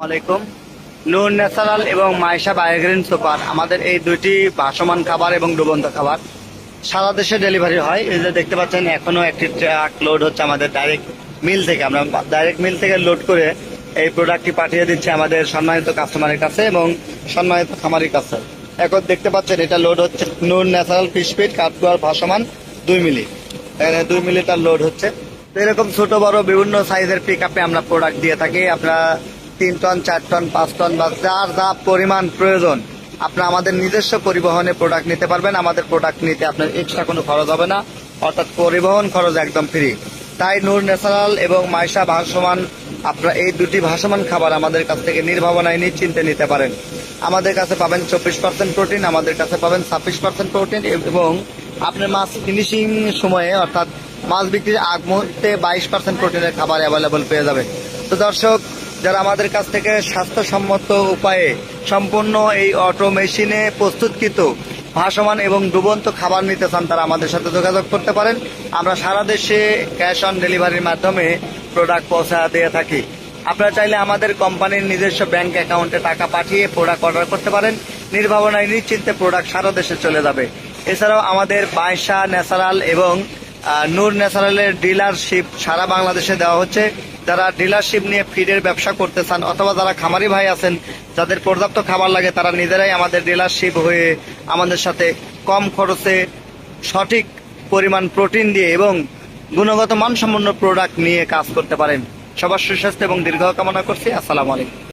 আলাইকুম। নূর ন্যাচারাল এবং Maisha Biogreen super, আমাদের এই দুইটি ভাসমান খাবার এবং ডুবন্ত খাবার সারা দেশে ডেলিভারি হয়। এই যে দেখতে পাচ্ছেন, এখনও একটি ট্রাক লোড হচ্ছে আমাদের ডাইরেক্ট মিল থেকে। আমরা ডাইরেক্ট মিল থেকে লোড করে এই প্রোডাক্টটি পাঠিয়ে দিচ্ছি আমাদের সম্মানিত কাস্টমারের কাছে এবং সম্মানিত খামারের কাছে। এখন দেখতে পাচ্ছেন, এটা লোড হচ্ছে নূর ন্যাচারাল ফিশ ফিট কাঠগুয়ার ভাসমান দুই মিলি। দুই মিলিটার লোড হচ্ছে। এরকম ছোট, বড়, বিভিন্ন সাইজের পিক আপে আমরা প্রোডাক্ট দিয়ে থাকি। আপনারা তিন টন, চার টন, পাঁচ টন বা যার যা পরিমাণ প্রয়োজন আপনারা আমাদের নিজস্ব পরিবহনে প্রোডাক্ট নিতে পারবেন। আমাদের প্রোডাক্ট নিতে আপনার এক্সট্রা কোনো খরচ হবে না। অর্থাৎ পরিবহন খরচ একদম ফ্রি তাই নূর ন্যাশনাল এবং মাইশা ভাসমান, আপনারা এই দুটি ভাসমান খাবার আমাদের কাছ থেকে নির্ভাবনায় নিশ্চিন্তে নিতে পারেন। আমাদের কাছে পাবেন চব্বিশ পার্সেন্ট প্রোটিন আমাদের কাছে পাবেন ছাব্বিশ পার্সেন্ট প্রোটিন এবং আপনার মাছ ফিনিশিং সময়ে, অর্থাৎ মাছ বিক্রির আগ মুহূর্তে বাইশ পার্সেন্ট প্রোটিনের খাবার অ্যাভেলেবল পেয়ে যাবে তো দর্শক যারা আমাদের কাছ থেকে স্বাস্থ্যসম্মত উপায়ে সম্পূর্ণ এই অটো মেশিনে প্রস্তুতকৃত ভাসমান এবং ডুবন্ত খাবার নিতে চান, তারা আমাদের সাথে যোগাযোগ করতে পারেন। আমরা সারা দেশে ক্যাশ অন ডেলিভারির মাধ্যমে প্রোডাক্ট পৌঁছা দিয়ে থাকি। আপনারা চাইলে আমাদের কোম্পানির নিজস্ব ব্যাংক অ্যাকাউন্টে টাকা পাঠিয়ে প্রোডাক্ট অর্ডার করতে পারেন। নির্ভাবনায়, নিশ্চিন্তে প্রোডাক্ট সারা দেশে চলে যাবে। এছাড়াও আমাদের বাইশা ন্যাচারাল এবং নূর ন্যাচারালের ডিলারশিপ সারা বাংলাদেশে দেওয়া হচ্ছে। যারা ডিলারশিপ নিয়ে ফিডের ব্যবসা করতে চান অথবা যারা খামারি ভাই আছেন, যাদের পর্যাপ্ত খাবার লাগে, তারা নিজেরাই আমাদের ডিলারশিপ হয়ে আমাদের সাথে কম খরচে সঠিক পরিমাণ প্রোটিন দিয়ে এবং গুণগত মানসম্পন্ন প্রোডাক্ট নিয়ে কাজ করতে পারেন। সবার সুস্বাস্থ্য এবং দীর্ঘ কামনা করছি। আসসালামু আলাইকুম।